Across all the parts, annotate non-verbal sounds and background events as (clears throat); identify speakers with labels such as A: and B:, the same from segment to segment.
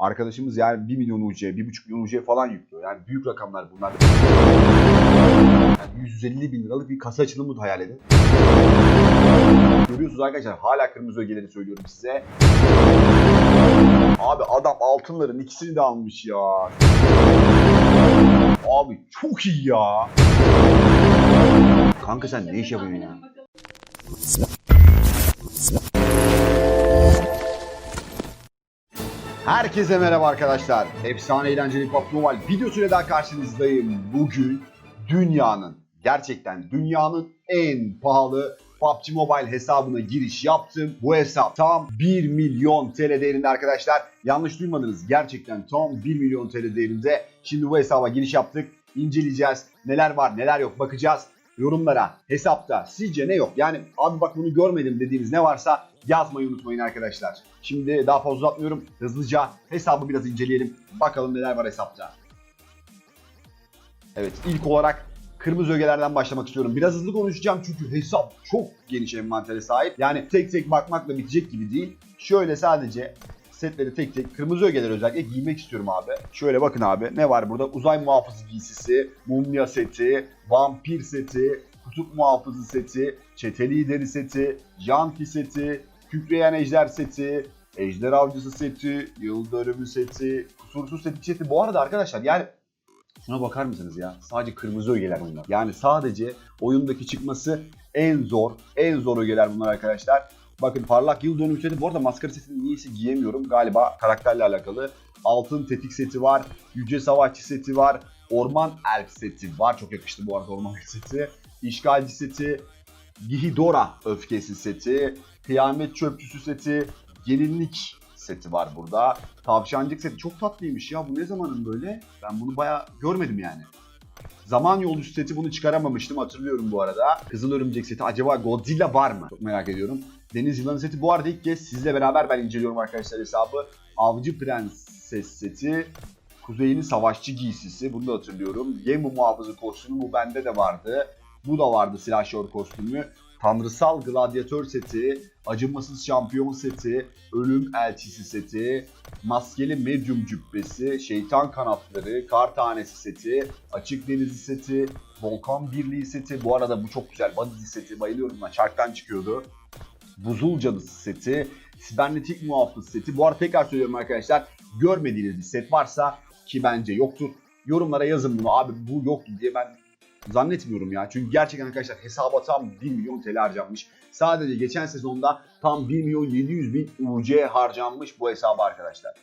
A: Arkadaşımız yani 1 milyon UC, 1,5 milyon UC falan yüklüyor. Yani büyük rakamlar bunlar. Yani 150 bin liralık bir kasa açılımı hayal edin. Görüyorsunuz arkadaşlar hala kırmızı ögeleri söylüyorum size. Abi adam altınların ikisini de almış ya. Abi çok iyi ya. Kanka sen ne iş yapıyorsun ya? Herkese merhaba arkadaşlar. Efsane eğlenceli Mobile videosuyla daha karşınızdayım. Bugün dünyanın, gerçekten dünyanın en pahalı PUBG Mobile hesabına giriş yaptım. Bu hesap tam 1 milyon TL değerinde arkadaşlar. Yanlış duymadınız. Gerçekten tam 1 milyon TL değerinde. Şimdi bu hesaba giriş yaptık. İnceleyeceğiz. Neler var neler yok bakacağız. Yorumlara, hesapta sizce ne yok? Yani abi bak bunu görmedim dediğiniz ne varsa yazmayı unutmayın arkadaşlar. Şimdi daha fazla uzatmıyorum. Hızlıca hesabı biraz inceleyelim. Bakalım neler var hesapta. Evet ilk olarak kırmızı ögelerden başlamak istiyorum. Biraz hızlı konuşacağım çünkü hesap çok geniş envantere sahip. Yani tek tek bakmakla bitecek gibi değil. Şöyle sadece setleri tek tek kırmızı ögeler özellikle giymek istiyorum abi. Şöyle bakın abi ne var burada? Uzay muhafızı giysisi, mumya seti, vampir seti, kutup muhafızı seti, çete lideri seti, janti seti, kükreyen ejder seti, ejder avcısı seti, yıl dönümü seti, kusursuz seti seti. Bu arada arkadaşlar yani Şuna bakar mısınız ya? Sadece kırmızı ögeler bunlar. Yani sadece oyundaki çıkması en zor, en zor ögeler bunlar arkadaşlar. Bakın parlak yıl dönümü seti. Bu arada maskara setini niyeyse giyemiyorum. Galiba karakterle alakalı. Altın tetik seti var. Yüce savaşçı seti var. Orman elf seti var. Çok yakıştı bu arada orman (laughs) elf seti. İşgalci seti. Gihidora öfkesi seti. Kıyamet çöpçüsü seti. Gelinlik seti var burada. Tavşancık seti çok tatlıymış ya. Bu ne zamanın böyle? Ben bunu bayağı görmedim yani. Zaman yolcusu seti bunu çıkaramamıştım hatırlıyorum bu arada. Kızıl örümcek seti acaba Godzilla var mı? Çok merak ediyorum. Deniz yılanı seti bu arada ilk kez sizle beraber ben inceliyorum arkadaşlar hesabı. Avcı prenses seti. Kuzeyli savaşçı giysisi bunu da hatırlıyorum. Yemu muhafızı kostümü bu bende de vardı. Bu da vardı silahşör kostümü. Tanrısal gladyatör seti, acımasız şampiyon seti, ölüm elçisi seti, maskeli medyum cübbesi, şeytan kanatları, kar tanesi seti, açık denizi seti, volkan birliği seti. Bu arada bu çok güzel. Body seti bayılıyorum ben. Çarktan çıkıyordu. Buzul cadısı seti, sibernetik muhafız seti. Bu arada tekrar söylüyorum arkadaşlar. Görmediğiniz bir set varsa ki bence yoktur. Yorumlara yazın bunu. Abi bu yoktu diye ben zannetmiyorum ya. Çünkü gerçekten arkadaşlar hesaba tam 1 milyon TL harcanmış. Sadece geçen sezonda tam 1 milyon 700 bin UC harcanmış bu hesaba arkadaşlar.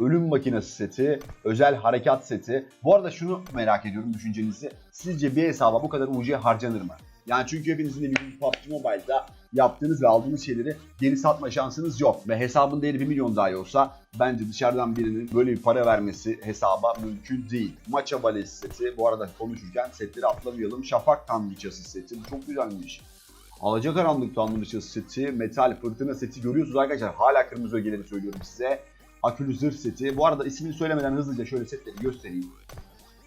A: Ölüm makinesi seti, özel harekat seti. Bu arada şunu merak ediyorum düşüncenizi. Sizce bir hesaba bu kadar UC harcanır mı? Yani çünkü hepinizin de bildiğiniz PUBG Mobile'da yaptığınız ve aldığınız şeyleri geri satma şansınız yok. Ve hesabın değeri 1 milyon dahi olsa bence dışarıdan birinin böyle bir para vermesi hesaba mümkün değil. Maça balesi seti. Bu arada konuşurken setleri atlamayalım. Şafak tanrıçası seti. Bu çok güzelmiş. Alacakaranlık tanrıçası seti, metal fırtına seti görüyorsunuz arkadaşlar. Hala kırmızı ögeleri söylüyorum size. Akülü zırh seti. Bu arada ismini söylemeden hızlıca şöyle setleri göstereyim.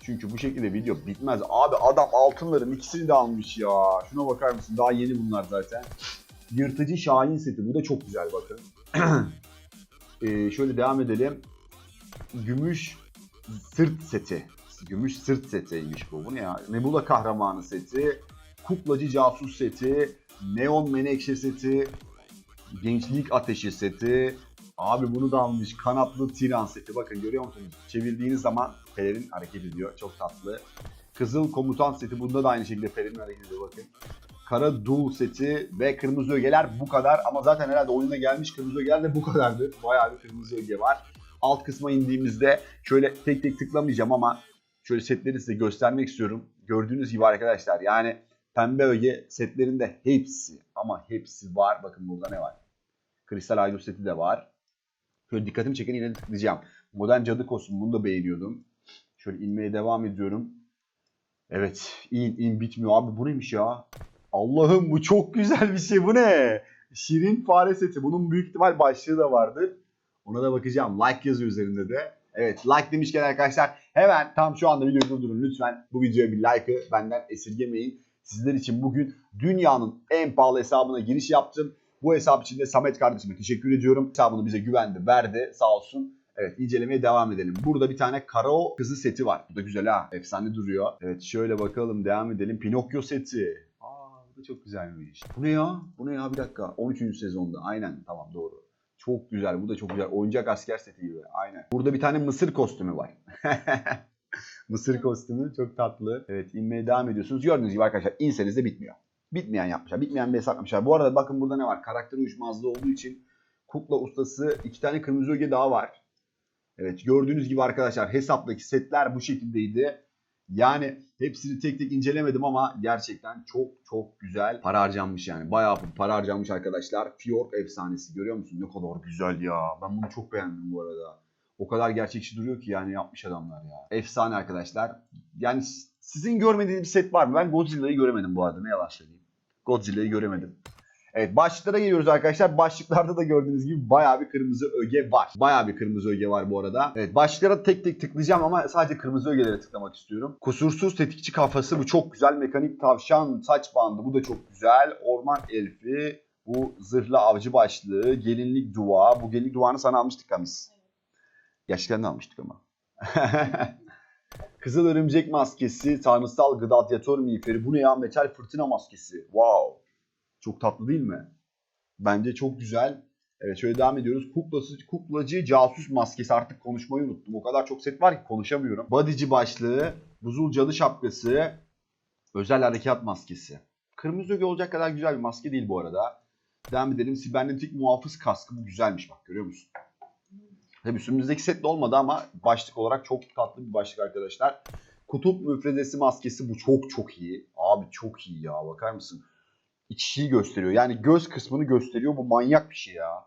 A: Çünkü bu şekilde video bitmez. Abi adam altınların ikisini de almış ya. Şuna bakar mısın? Daha yeni bunlar zaten. Yırtıcı Şahin seti. Bu da çok güzel bakın. (clears throat) ee, şöyle devam edelim. Gümüş sırt seti. Gümüş sırt setiymiş bu. Bu ne ya? Nebula kahramanı seti. Kuklacı casus seti. Neon menekşe seti. Gençlik ateşi seti. Abi bunu da almış. Kanatlı tiran seti. Bakın görüyor musunuz? Çevirdiğiniz zaman pelerin hareket ediyor. Çok tatlı. Kızıl komutan seti. Bunda da aynı şekilde pelerin hareket ediyor bakın. Kara Dul seti ve kırmızı ögeler bu kadar. Ama zaten herhalde oyuna gelmiş kırmızı ögeler de bu kadardı. Bayağı bir kırmızı öge var. Alt kısma indiğimizde şöyle tek tek tıklamayacağım ama şöyle setleri size göstermek istiyorum. Gördüğünüz gibi arkadaşlar yani pembe öge setlerinde hepsi ama hepsi var. Bakın burada ne var? Kristal Aydın seti de var. Şöyle dikkatimi çeken yine tıklayacağım. Modern cadı kostümü bunu da beğeniyordum. Şöyle inmeye devam ediyorum. Evet in in bitmiyor abi bu neymiş ya? Allah'ım bu çok güzel bir şey bu ne? Şirin fare seti. Bunun büyük ihtimal başlığı da vardır. Ona da bakacağım. Like yazıyor üzerinde de. Evet like demişken arkadaşlar hemen tam şu anda videoyu durdurun lütfen. Bu videoya bir like'ı benden esirgemeyin. Sizler için bugün dünyanın en pahalı hesabına giriş yaptım. Bu hesap için de Samet kardeşime teşekkür ediyorum. Hesabını bize güvendi, verdi sağ olsun. Evet incelemeye devam edelim. Burada bir tane Karao kızı seti var. Bu da güzel ha. Efsane duruyor. Evet şöyle bakalım devam edelim. Pinokyo seti. Aa bu da çok güzelmiş. Bu ne ya? Bu ne ya bir dakika. 13. sezonda. Aynen tamam doğru. Çok güzel. Bu da çok güzel. Oyuncak asker seti gibi. Aynen. Burada bir tane mısır kostümü var. (laughs) mısır kostümü çok tatlı. Evet inmeye devam ediyorsunuz. Gördüğünüz gibi arkadaşlar inseniz de bitmiyor. Bitmeyen yapmışlar. Bitmeyen bir hesap yapmışlar. Bu arada bakın burada ne var? Karakter uyuşmazlığı olduğu için kukla ustası iki tane kırmızı öge daha var. Evet gördüğünüz gibi arkadaşlar hesaptaki setler bu şekildeydi. Yani hepsini tek tek incelemedim ama gerçekten çok çok güzel para harcanmış yani. Bayağı para harcanmış arkadaşlar. Fjord efsanesi görüyor musun? Ne kadar güzel ya. Ben bunu çok beğendim bu arada. O kadar gerçekçi duruyor ki yani yapmış adamlar ya. Efsane arkadaşlar. Yani sizin görmediğiniz bir set var mı? Ben Godzilla'yı göremedim bu arada. Ne yalan söyleyeyim. Godzilla'yı göremedim. Evet başlıklara geliyoruz arkadaşlar. Başlıklarda da gördüğünüz gibi bayağı bir kırmızı öge var. Bayağı bir kırmızı öge var bu arada. Evet başlıklara tek tek tıklayacağım ama sadece kırmızı ögelere tıklamak istiyorum. Kusursuz tetikçi kafası bu çok güzel. Mekanik tavşan saç bandı bu da çok güzel. Orman elfi bu zırhlı avcı başlığı. Gelinlik dua. Bu gelinlik duanı sana almıştık Kamis. Gerçekten de almıştık ama. (laughs) Kızıl örümcek maskesi, tanrısal gladyatör miğferi. Bu ne ya? Metal fırtına maskesi. Wow. Çok tatlı değil mi? Bence çok güzel. Evet şöyle devam ediyoruz. Kuklası, kuklacı casus maskesi. Artık konuşmayı unuttum. O kadar çok set var ki konuşamıyorum. Bodyci başlığı, buzul cadı şapkası, özel harekat maskesi. Kırmızı öge olacak kadar güzel bir maske değil bu arada. Devam edelim. Sibernetik muhafız kaskı. Bu güzelmiş bak görüyor musun? Tabii üstümüzdeki setle olmadı ama başlık olarak çok tatlı bir başlık arkadaşlar. Kutup müfredesi maskesi bu çok çok iyi. Abi çok iyi ya bakar mısın? İçişi gösteriyor. Yani göz kısmını gösteriyor. Bu manyak bir şey ya.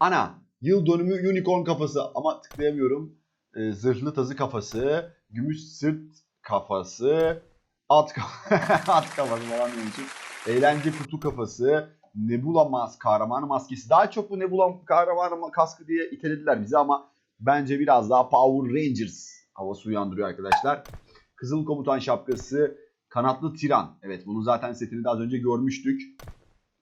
A: Ana. Yıl dönümü unicorn kafası ama tıklayamıyorum. Ee, zırhlı tazı kafası. Gümüş sırt kafası. At, ka- (laughs) at kafası falan demişim. Eğlence kutu kafası. Nebula mas kahraman maskesi. Daha çok bu Nebula kahraman kaskı diye itelediler bizi ama bence biraz daha Power Rangers havası uyandırıyor arkadaşlar. Kızıl komutan şapkası, kanatlı tiran. Evet bunu zaten setini az önce görmüştük.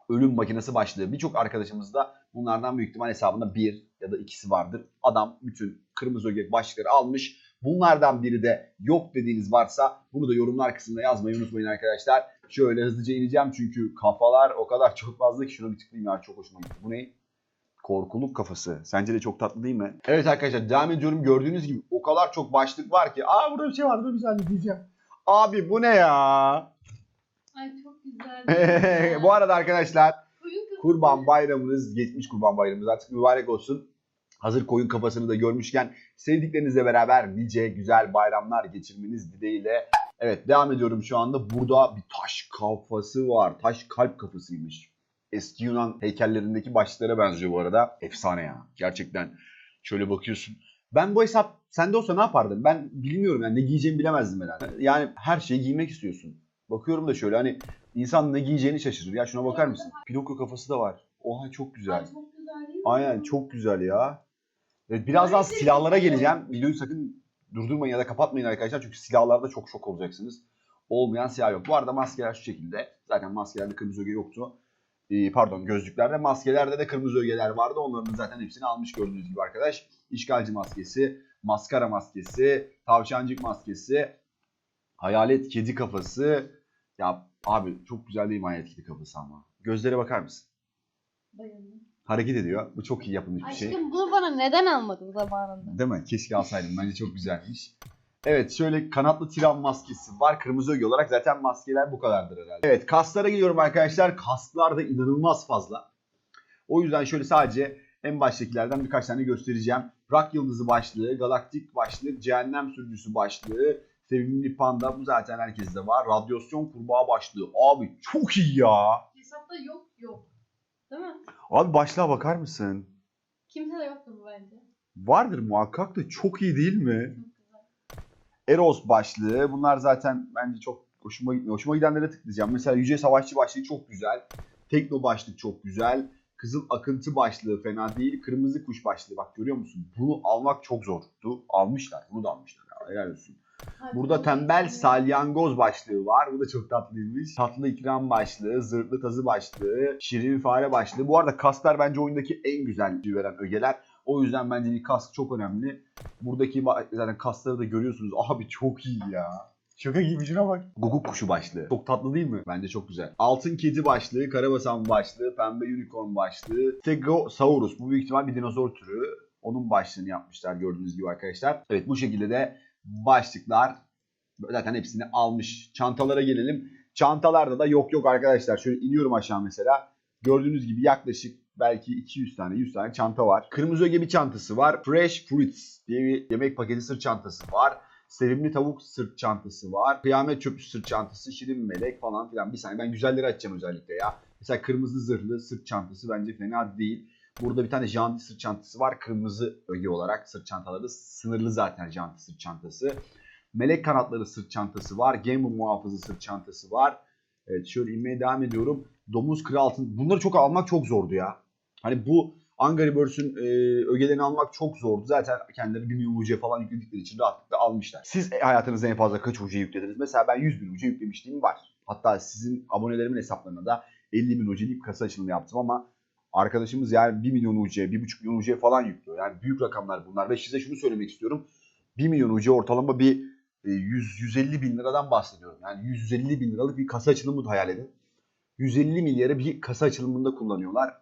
A: Ölüm makinesi başlığı. Birçok arkadaşımız da bunlardan büyük ihtimal hesabında bir ya da ikisi vardır. Adam bütün kırmızı ögek başlıkları almış. Bunlardan biri de yok dediğiniz varsa bunu da yorumlar kısmında yazmayı unutmayın arkadaşlar. Şöyle hızlıca ineceğim çünkü kafalar o kadar çok fazla ki şunu bir tıklayayım ya çok hoşuma gitti. Bu ne? Korkuluk kafası. Sence de çok tatlı değil mi? Evet arkadaşlar devam ediyorum. Gördüğünüz gibi o kadar çok başlık var ki. Aa burada bir şey var. Dur bir saniye diyeceğim. Abi bu ne ya?
B: Ay çok güzel. (laughs)
A: bu arada arkadaşlar. Kurban bayramınız, geçmiş kurban bayramınız artık mübarek olsun. Hazır koyun kafasını da görmüşken sevdiklerinizle beraber nice güzel bayramlar geçirmeniz dileğiyle. Evet devam ediyorum şu anda. Burada bir taş kafası var. Taş kalp kafasıymış. Eski Yunan heykellerindeki başlıklara benziyor bu arada. Efsane ya. Gerçekten şöyle bakıyorsun. Ben bu hesap sende olsa ne yapardın? Ben bilmiyorum yani ne giyeceğimi bilemezdim herhalde. Yani her şeyi giymek istiyorsun. Bakıyorum da şöyle hani insan ne giyeceğini şaşırır. Ya şuna bakar mısın? Pinokyo kafası da var. Oha çok güzel.
B: Ay çok güzel değil mi?
A: Aynen çok güzel ya. Evet, birazdan
B: Ay,
A: silahlara geleceğim. Videoyu sakın durdurmayın ya da kapatmayın arkadaşlar. Çünkü silahlarda çok şok olacaksınız. Olmayan silah yok. Bu arada maskeler şu şekilde. Zaten maskelerde kırmızı öge yoktu. Ee, pardon gözlüklerde. Maskelerde de kırmızı ögeler vardı. Onların zaten hepsini almış gördüğünüz gibi arkadaş. İşgalci maskesi, maskara maskesi, tavşancık maskesi, hayalet kedi kafası. Ya abi çok güzel değil mi hayalet kedi kafası ama. Gözlere bakar mısın?
B: Bayıldım.
A: Hareket ediyor. Bu çok iyi yapılmış bir şey.
B: Aşkım bunu bana neden almadın zamanında?
A: Değil mi? Keşke alsaydım. Bence çok güzelmiş. Evet şöyle kanatlı tiran maskesi var. Kırmızı öge olarak zaten maskeler bu kadardır herhalde. Evet kaslara geliyorum arkadaşlar. Kaslar da inanılmaz fazla. O yüzden şöyle sadece en baştakilerden birkaç tane göstereceğim. Rock Yıldızı başlığı, Galaktik başlığı, Cehennem Sürücüsü başlığı, Sevimli Panda bu zaten herkeste var. Radyasyon Kurbağa başlığı. Abi çok iyi ya.
B: Hesapta yok yok. Değil mi?
A: Abi başlığa bakar mısın?
B: Kimse de yoktu bu bence.
A: Vardır muhakkak da çok iyi değil mi? Eros başlığı. Bunlar zaten bence çok hoşuma gitmiyor. Hoşuma gidenlere tıklayacağım. Mesela Yüce Savaşçı başlığı çok güzel. Tekno başlık çok güzel. Kızıl Akıntı başlığı fena değil. Kırmızı Kuş başlığı bak görüyor musun? Bunu almak çok zordu. Almışlar. Bunu da almışlar. Ya, helal olsun. Burada tembel salyangoz başlığı var. Bu da çok tatlıymış. Tatlı ikram başlığı, zırhlı tazı başlığı, şirin fare başlığı. Bu arada kaslar bence oyundaki en güzel veren ögeler. O yüzden bence bir kask çok önemli. Buradaki zaten kasları da görüyorsunuz. Abi çok iyi ya. Şaka gibi şuna bak. Guguk kuşu başlığı. Çok tatlı değil mi? Bence çok güzel. Altın kedi başlığı, karabasan başlığı, pembe unicorn başlığı, Stegosaurus. Bu büyük ihtimal bir dinozor türü. Onun başlığını yapmışlar gördüğünüz gibi arkadaşlar. Evet bu şekilde de başlıklar zaten hepsini almış. Çantalara gelelim. Çantalarda da yok yok arkadaşlar. Şöyle iniyorum aşağı mesela. Gördüğünüz gibi yaklaşık belki 200 tane 100 tane çanta var. Kırmızı öge bir çantası var. Fresh Fruits diye bir yemek paketi sırt çantası var. Sevimli tavuk sırt çantası var. Kıyamet çöpü sırt çantası, şirin melek falan filan. Bir saniye ben güzelleri açacağım özellikle ya. Mesela kırmızı zırhlı sırt çantası bence fena değil. Burada bir tane janti sırt çantası var. Kırmızı öge olarak sırt çantaları sınırlı zaten janti sırt çantası. Melek kanatları sırt çantası var. Gamer muhafızı sırt çantası var. Evet şöyle inmeye devam ediyorum. Domuz kırı altın. Bunları çok almak çok zordu ya. Hani bu Angry Birds'ün e, ögelerini almak çok zordu. Zaten kendileri 1 milyon falan yükledikleri için rahatlıkla almışlar. Siz hayatınızda en fazla kaç UC yüklediniz? Mesela ben 100 bin UC yüklemişliğim var. Hatta sizin abonelerimin hesaplarına da 50 bin UC'lik kasa açılımı yaptım ama arkadaşımız yani 1 milyon UC, 1,5 milyon UC falan yüklüyor. Yani büyük rakamlar bunlar ve size şunu söylemek istiyorum. 1 milyon UC ortalama bir e, 100-150 bin liradan bahsediyorum. Yani 150 bin liralık bir kasa açılımı hayal edin. 150 milyarı bir kasa açılımında kullanıyorlar.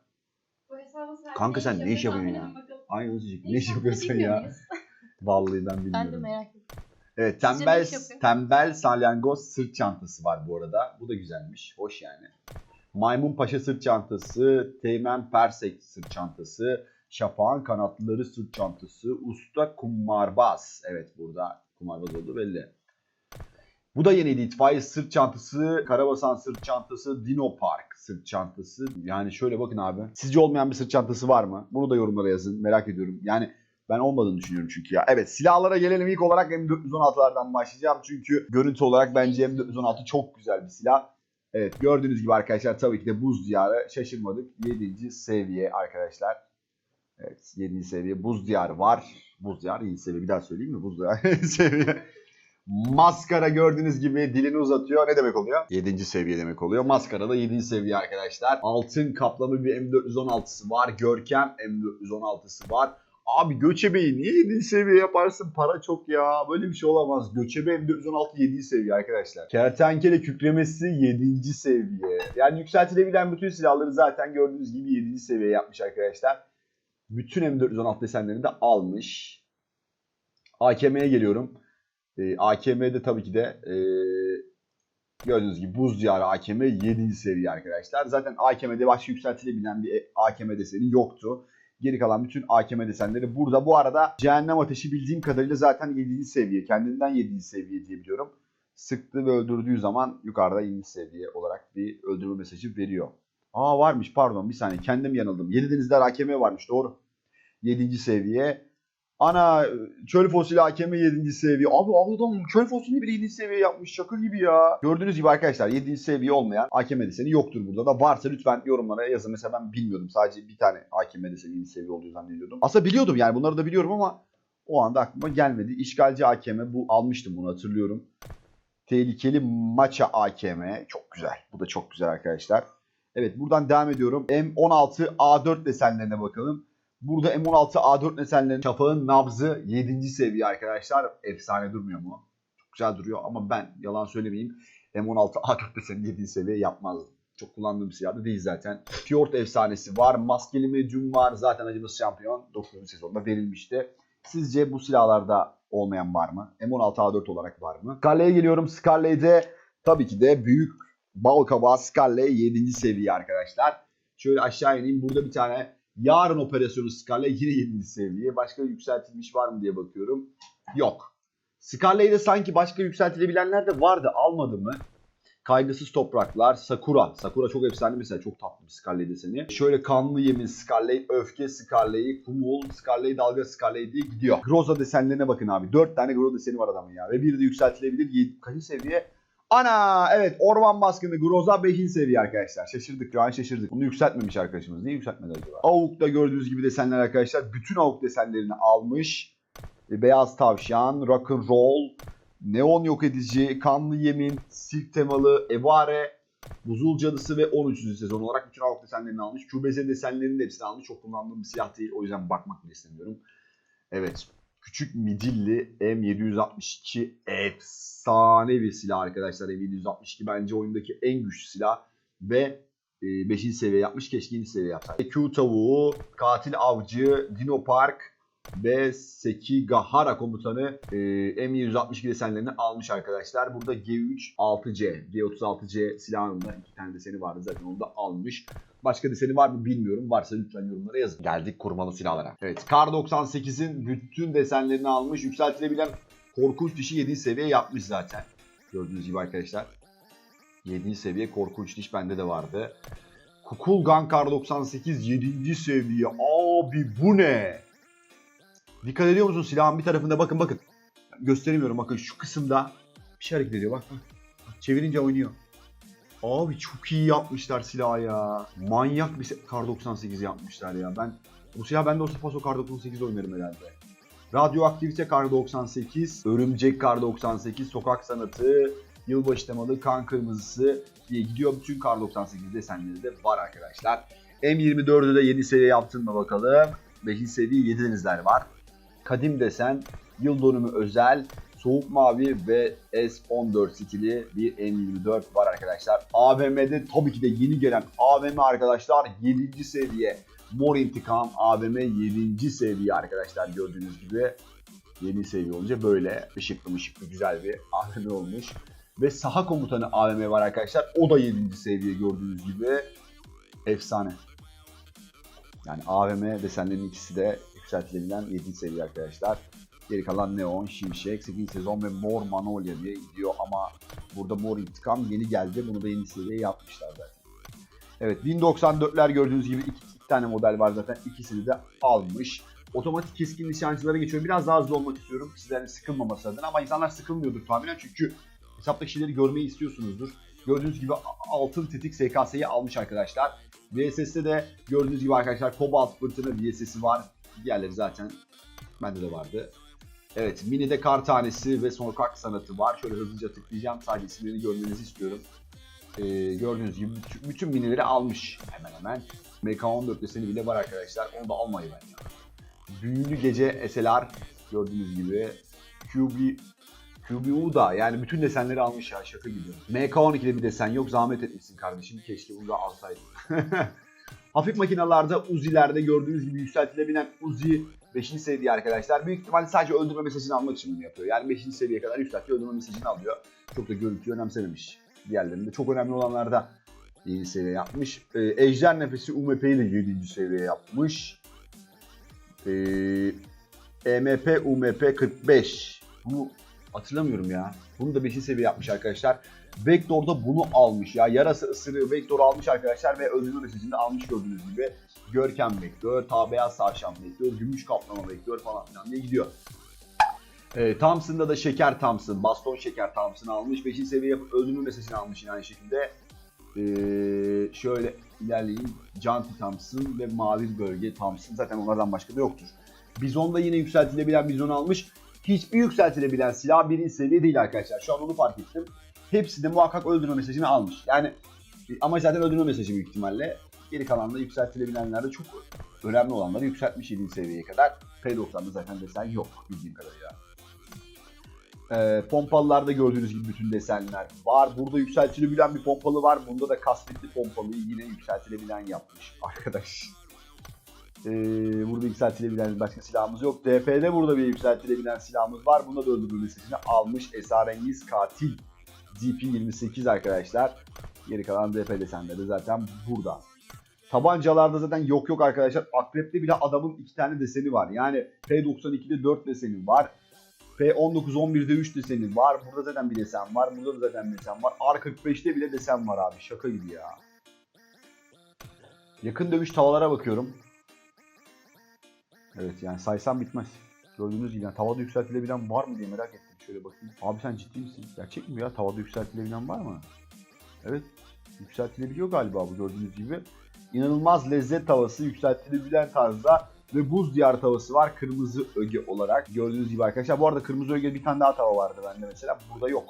B: Bu hesabı sen
A: Kanka sen ne iş yapıyorsun ya? Aynen öyle. Ne iş yapıyorsun ya? Vallahi ben bilmiyorum.
B: Ben de merak ettim.
A: Evet tembel tembel salyangoz sırt çantası var bu arada. Bu da güzelmiş. Hoş yani. Maymun paşa sırt çantası, Teğmen persek sırt çantası, şapağın kanatlıları sırt çantası, usta kumarbaz. Evet burada kumarbaz olduğu belli. Bu da yeniydi. İtfaiye sırt çantası, karabasan sırt çantası, Dino Park sırt çantası. Yani şöyle bakın abi. Sizce olmayan bir sırt çantası var mı? Bunu da yorumlara yazın. Merak ediyorum. Yani ben olmadığını düşünüyorum çünkü ya. Evet silahlara gelelim. İlk olarak M416'lardan başlayacağım. Çünkü görüntü olarak bence M416 çok güzel bir silah. Evet gördüğünüz gibi arkadaşlar tabii ki de buz diyarı şaşırmadık. 7. seviye arkadaşlar. Evet 7. seviye buz diyarı var. Buz diyarı 7 seviye bir daha söyleyeyim mi? Buz diyarı (laughs) 7 seviye. Maskara gördüğünüz gibi dilini uzatıyor. Ne demek oluyor? 7. seviye demek oluyor. Maskara da 7. seviye arkadaşlar. Altın kaplama bir M416'sı var. Görkem M416'sı var. Abi Göçebe'yi niye 7. seviye yaparsın? Para çok ya. Böyle bir şey olamaz. Göçebe M416 7. seviye arkadaşlar. Kertenkele kükremesi 7. seviye. Yani yükseltilebilen bütün silahları zaten gördüğünüz gibi 7. seviye yapmış arkadaşlar. Bütün M416 desenlerini de almış. AKM'ye geliyorum. Ee, AKM'de tabii ki de ee, gördüğünüz gibi buz diyarı AKM 7. seviye arkadaşlar. Zaten AKM'de başka yükseltilebilen bir AKM deseni yoktu. Geri kalan bütün AKM desenleri burada. Bu arada Cehennem Ateşi bildiğim kadarıyla zaten 7. seviye. Kendinden 7. seviye diye biliyorum. Sıktı ve öldürdüğü zaman yukarıda 7. seviye olarak bir öldürme mesajı veriyor. Aa varmış pardon bir saniye kendim yanıldım. 7 denizler AKM varmış doğru. 7. seviye. Ana çöl fosili AKM 7. seviye. Abi adam çöl fosili bile 7. seviye yapmış. Şaka gibi ya. Gördüğünüz gibi arkadaşlar 7. seviye olmayan AKM deseni yoktur burada da. Varsa lütfen yorumlara yazın. Mesela ben bilmiyordum. Sadece bir tane AKM deseni 7. seviye olduğu zannediyordum. Aslında biliyordum yani bunları da biliyorum ama o anda aklıma gelmedi. İşgalci AKM bu almıştım bunu hatırlıyorum. Tehlikeli maça AKM. Çok güzel. Bu da çok güzel arkadaşlar. Evet buradan devam ediyorum. M16 A4 desenlerine bakalım. Burada M16 A4 desenlerinin şafağın nabzı 7. seviye arkadaşlar. Efsane durmuyor mu? Çok güzel duruyor ama ben yalan söylemeyeyim. M16 A4 deseni 7. seviye yapmazdım. Çok kullandığım bir silah da değil zaten. Fjord efsanesi var. Maskeli Medium var. Zaten acımız şampiyon 9. sezonda verilmişti. Sizce bu silahlarda olmayan var mı? M16 A4 olarak var mı? Scarlet'e geliyorum. Scarlet'e tabii ki de büyük bal kabağı Scarlet 7. seviye arkadaşlar. Şöyle aşağı ineyim. Burada bir tane yarın operasyonu Scarlet yine 7. seviye. Başka yükseltilmiş var mı diye bakıyorum. Yok. Scarlet'de sanki başka yükseltilebilenler de vardı. Almadı mı? Kaygısız topraklar, Sakura. Sakura çok efsane mesela çok tatlı bir Scarlet deseni. Şöyle kanlı yemin Scarlet, öfke Scarlet, kumul Scarlet, dalga Scarlet diye gidiyor. Groza desenlerine bakın abi. 4 tane Groza deseni var adamın ya. Ve biri de yükseltilebilir. Kaçıncı seviye? Ana evet orman baskını Groza 5. seviye arkadaşlar. Şaşırdık şu an şaşırdık. Bunu yükseltmemiş arkadaşımız. Niye yükseltmedi acaba? Avuk'ta gördüğünüz gibi desenler arkadaşlar. Bütün Avuk desenlerini almış. E, Beyaz tavşan, rock'n'roll, neon yok edici, kanlı yemin, sirk temalı, ebare, Buzul Cadısı ve 13. sezon olarak bütün Avrupa desenlerini almış. QBZ desenlerinin de hepsini almış. Çok kullandığım bir silah değil. O yüzden bakmak bile istemiyorum. Evet. Küçük midilli M762 efsane bir silah arkadaşlar. M762 bence oyundaki en güçlü silah. Ve 5. seviye yapmış. Keşke 7. seviye yapsaydı. Q tavuğu, katil avcı, Dino Park ve Sekigahara komutanı e, M162 desenlerini almış arkadaşlar. Burada G3 6C, G36C silahında iki tane deseni vardı zaten onu da almış. Başka deseni var mı bilmiyorum. Varsa lütfen yorumlara yazın. Geldik kurmalı silahlara. Evet Kar 98'in bütün desenlerini almış. Yükseltilebilen korkunç dişi 7. seviye yapmış zaten. Gördüğünüz gibi arkadaşlar. 7. seviye korkunç diş bende de vardı. Kukulgan Kar 98 7. seviye. Abi bu ne? Dikkat ediyor musun silahın bir tarafında bakın bakın. Gösteremiyorum bakın şu kısımda bir şey hareket ediyor bak. Bak, Çevirince oynuyor. Abi çok iyi yapmışlar silahı ya. Manyak bir Kar 98 yapmışlar ya. Ben bu silah bende olsa Paso Kar 98 oynarım herhalde. Radyoaktivite Kar 98, Örümcek Kar 98, Sokak Sanatı, Yılbaşı temalı Kan Kırmızısı diye gidiyor. Bütün Kar 98 desenleri de var arkadaşlar. M24'ü de yeni seviye yaptın mı bakalım. 5. seviye 7 denizler var. Kadim desen, yıl dönümü özel, soğuk mavi ve S14 stili bir M24 var arkadaşlar. AVM'de tabii ki de yeni gelen AVM arkadaşlar 7. seviye. Mor intikam AVM 7. seviye arkadaşlar gördüğünüz gibi. Yeni seviye olunca böyle ışıklı ışıklı güzel bir AVM olmuş. Ve saha komutanı AVM var arkadaşlar. O da 7. seviye gördüğünüz gibi. Efsane. Yani AVM desenlerinin ikisi de yükseltilebilen 7. seviye arkadaşlar. Geri kalan Neon, Şimşek, 8. sezon ve Mor Manolya diye gidiyor ama burada Mor İntikam yeni geldi. Bunu da yeni seviye yapmışlar zaten. Evet 1094'ler gördüğünüz gibi iki, iki tane model var zaten. İkisini de almış. Otomatik keskin nişancılara geçiyorum. Biraz daha hızlı olmak istiyorum. Sizlerin sıkılmaması adına ama insanlar sıkılmıyordur tahminen çünkü hesaptaki şeyleri görmeyi istiyorsunuzdur. Gördüğünüz gibi altın tetik SKS'yi almış arkadaşlar. VSS'de de gördüğünüz gibi arkadaşlar Cobalt Fırtına VSS'i var. Diğerleri zaten bende de vardı. Evet Mini'de kar tanesi ve sokak sanatı var. Şöyle hızlıca tıklayacağım. Sadece isimlerini görmenizi istiyorum. Ee, gördüğünüz gibi bütün, minileri almış hemen hemen. MK14 deseni bile var arkadaşlar. Onu da almayı ben ya. Büyülü gece SLR gördüğünüz gibi. QB QBU da yani bütün desenleri almış ya şaka gibi. MK12'de bir desen yok zahmet etmişsin kardeşim. Keşke bunu da alsaydın. (laughs) Hafif makinalarda Uzi'lerde gördüğünüz gibi yükseltilebilen Uzi 5. seviye arkadaşlar. Büyük ihtimalle sadece öldürme mesajını almak için bunu yapıyor. Yani 5. seviyeye kadar yükseltiyor öldürme mesajını alıyor. Çok da görüntüyü önemsememiş. Diğerlerinde çok önemli olanlarda 7 seviye yapmış. Ee, Ejder Nefesi UMP'yi de 7. seviye yapmış. Ee, EMP UMP 45. Bunu hatırlamıyorum ya. Bunu da 5. seviye yapmış arkadaşlar. Vector da bunu almış ya. Yarası ısırığı Vector almış arkadaşlar ve öldürme mesajını da almış gördüğünüz gibi. Görkem Vector, ta beyaz tavşan Vector, gümüş kaplama Vector falan filan diye gidiyor. E, Thompson'da da şeker Thompson, baston şeker Thompson almış. 5. seviye yapıp öldürme mesajını almış yine aynı şekilde. E, şöyle ilerleyeyim. Canti Thompson ve Mavi Bölge Thompson. Zaten onlardan başka da yoktur. Bizon'da yine yükseltilebilen Bizon almış. Hiçbir yükseltilebilen silah birinci seviye değil arkadaşlar. Şu an onu fark ettim. Hepsi de muhakkak öldürme mesajını almış. Yani ama zaten öldürme mesajı büyük ihtimalle. Geri kalan da yükseltilebilenler de çok önemli olanları yükseltmiş 7. seviyeye kadar. P90'da zaten desen yok bildiğim kadarıyla. Ee, pompalılarda gördüğünüz gibi bütün desenler var. Burada yükseltilebilen bir pompalı var. Bunda da kasvetli pompalıyı yine yükseltilebilen yapmış arkadaş. Ee, burada yükseltilebilen başka silahımız yok. DP'de burada bir yükseltilebilen silahımız var. Bunda da öldürme mesajını almış. Esrarengiz katil DP28 arkadaşlar. Geri kalan DP desenleri zaten burada. Tabancalarda zaten yok yok arkadaşlar. Akrep'te bile adamın iki tane deseni var. Yani P92'de 4 deseni var. P19-11'de 3 deseni var. Burada zaten bir desen var. Burada da zaten bir desen var. R45'te bile desen var abi. Şaka gibi ya. Yakın dövüş tavalara bakıyorum. Evet yani saysam bitmez. Gördüğünüz gibi yani tavada yükseltilebilen var mı diye merak ettim. Şöyle bakayım. Abi sen ciddi misin? Gerçek mi ya? Tavada yükseltilebilen var mı? Evet. Yükseltilebiliyor galiba bu gördüğünüz gibi. İnanılmaz lezzet tavası yükseltilebilen tarzda ve buz diyar tavası var kırmızı öge olarak. Gördüğünüz gibi arkadaşlar. Bu arada kırmızı öge bir tane daha tava vardı bende mesela. Burada yok.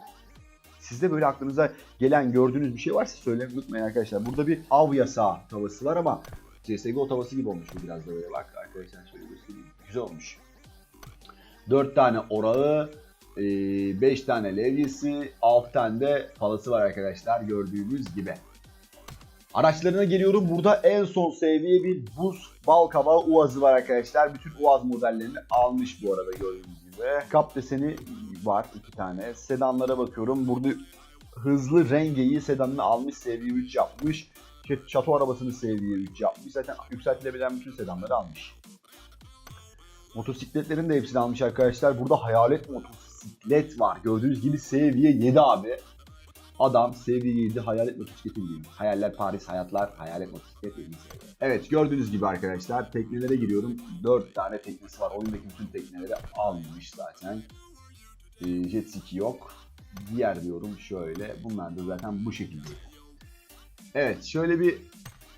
A: Sizde böyle aklınıza gelen gördüğünüz bir şey varsa söylemeyi unutmayın arkadaşlar. Burada bir av yasağı tavası var ama CSGO tavası gibi olmuş bu biraz da böyle bak arkadaşlar şöyle göstereyim. Güzel olmuş. 4 tane orağı, 5 tane levyesi, 6 tane de palası var arkadaşlar gördüğünüz gibi. Araçlarına geliyorum. Burada en son seviye bir buz bal kabağı uazı var arkadaşlar. Bütün uaz modellerini almış bu arada gördüğünüz gibi. Kap deseni var iki tane. Sedanlara bakıyorum. Burada hızlı rengeyi sedanını almış seviye 3 yapmış. Çato arabasını seviye 3 yapmış. Zaten yükseltilebilen bütün sedanları almış. Motosikletlerin de hepsini almış arkadaşlar. Burada hayalet motosiklet var. Gördüğünüz gibi seviye 7 abi. Adam seviye 7 hayalet motosikleti biliyor. Hayaller Paris, hayatlar, hayalet motosiklet 7 seviye. Evet gördüğünüz gibi arkadaşlar teknelere giriyorum. 4 tane teknesi var. Oyundaki bütün tekneleri almış zaten. Ee, jet ski yok. Diğer diyorum şöyle. Bunlar da zaten bu şekilde. Evet şöyle bir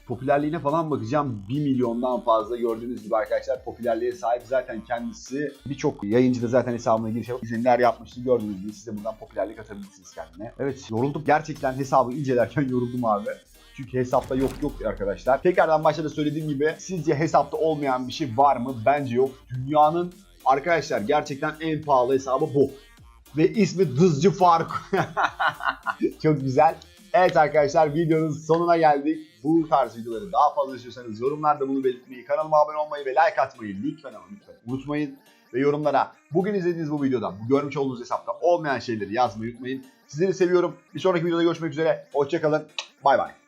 A: popülerliğine falan bakacağım. 1 milyondan fazla gördüğünüz gibi arkadaşlar popülerliğe sahip zaten kendisi. Birçok yayıncı da zaten hesabına giriş yapıp izinler yapmıştı. Gördüğünüz gibi siz de buradan popülerlik atabilirsiniz kendine. Evet yoruldum. Gerçekten hesabı incelerken (laughs) yoruldum abi. Çünkü hesapta yok yok arkadaşlar. Tekrardan başta da söylediğim gibi sizce hesapta olmayan bir şey var mı? Bence yok. Dünyanın arkadaşlar gerçekten en pahalı hesabı bu. Ve ismi Dızcı Faruk. (laughs) Çok güzel. Evet arkadaşlar videonun sonuna geldik. Bu tarz videoları daha fazla istiyorsanız yorumlarda bunu belirtmeyi, kanalıma abone olmayı ve like atmayı lütfen ama lütfen unutmayın. Ve yorumlara bugün izlediğiniz bu videoda bu görmüş olduğunuz hesapta olmayan şeyleri yazmayı unutmayın. Sizleri seviyorum. Bir sonraki videoda görüşmek üzere. Hoşçakalın. Bay bay.